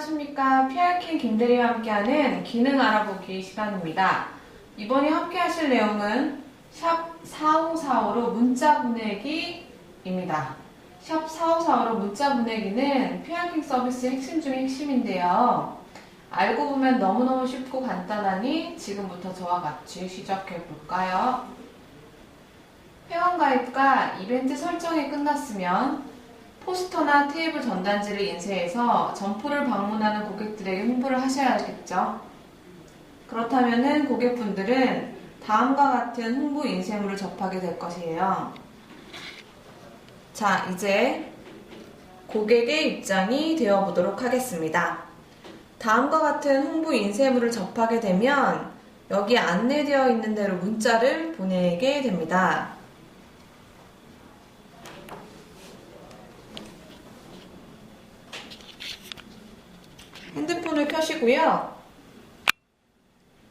안녕하십니까. PR킹 김대리와 함께하는 기능 알아보기 시간입니다. 이번에 함께 하실 내용은 샵 4545로 문자 보내기입니다. 샵 4545로 문자 보내기는 PR킹 서비스의 핵심 중의 핵심인데요. 알고 보면 너무너무 쉽고 간단하니 지금부터 저와 같이 시작해 볼까요? 회원가입과 이벤트 설정이 끝났으면 포스터나 테이블 전단지를 인쇄해서 점포를 방문하는 고객들에게 홍보를 하셔야겠죠. 그렇다면 고객분들은 다음과 같은 홍보 인쇄물을 접하게 될 것이에요. 자, 이제 고객의 입장이 되어 보도록 하겠습니다. 다음과 같은 홍보 인쇄물을 접하게 되면 여기 안내되어 있는 대로 문자를 보내게 됩니다. 켜시고요.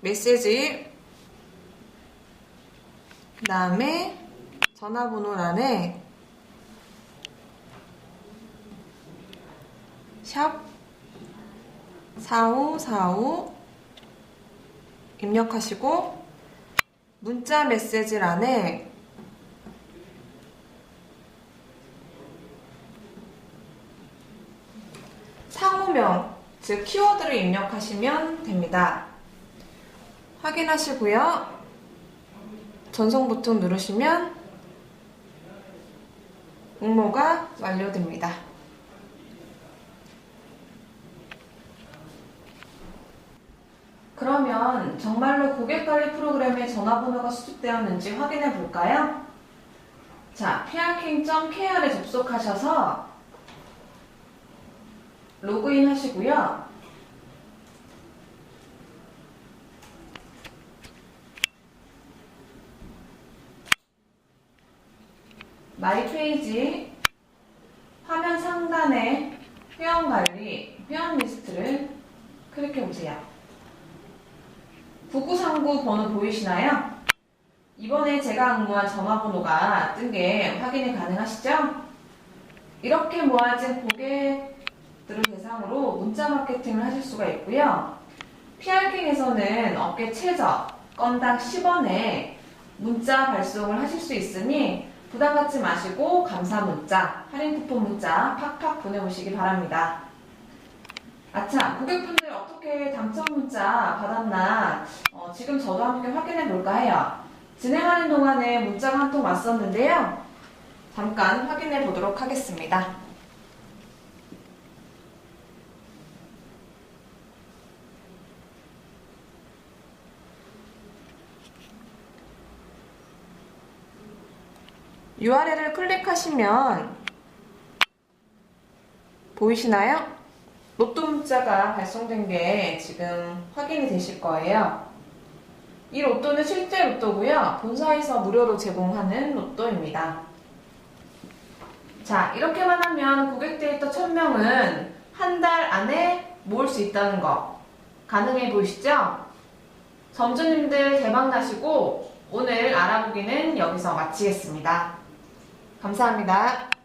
메시지, 그 다음에 전화번호란에 샵 4545 입력하시고 문자 메시지란에 상호명, 즉 키워드를 입력하시면 됩니다. 확인하시고요. 전송 버튼 누르시면 응모가 완료됩니다. 그러면 정말로 고객관리 프로그램에 전화번호가 수집되었는지 확인해 볼까요? 자, prking.kr에 접속하셔서 로그인 하시고요. 마이 페이지 화면 상단에 회원 관리, 회원 리스트를 클릭해 보세요. 9939 번호 보이시나요? 이번에 제가 응모한 전화번호가 뜬 게 확인이 가능하시죠? 이렇게 모아진 고객 들을 대상으로 문자 마케팅을 하실 수가 있고요. PR킹에서는 업계 최저 건당 10원에 문자 발송을 하실 수 있으니 부담 갖지 마시고 감사 문자, 할인 쿠폰 문자 팍팍 보내보시기 바랍니다. 아차, 고객분들 어떻게 당첨 문자 받았나 어, 지금 저도 함께 확인해 볼까 해요. 진행하는 동안에 문자가 한 통 왔었는데요. 잠깐 확인해 보도록 하겠습니다. URL을 클릭하시면 보이시나요? 로또 문자가 발송된 게 지금 확인이 되실 거예요. 이 로또는 실제 로또고요. 본사에서 무료로 제공하는 로또입니다. 자, 이렇게만 하면 고객 데이터 1000명은 한 달 안에 모을 수 있다는 거 가능해 보이시죠? 점주님들 대박 나시고 오늘 알아보기는 여기서 마치겠습니다. 감사합니다.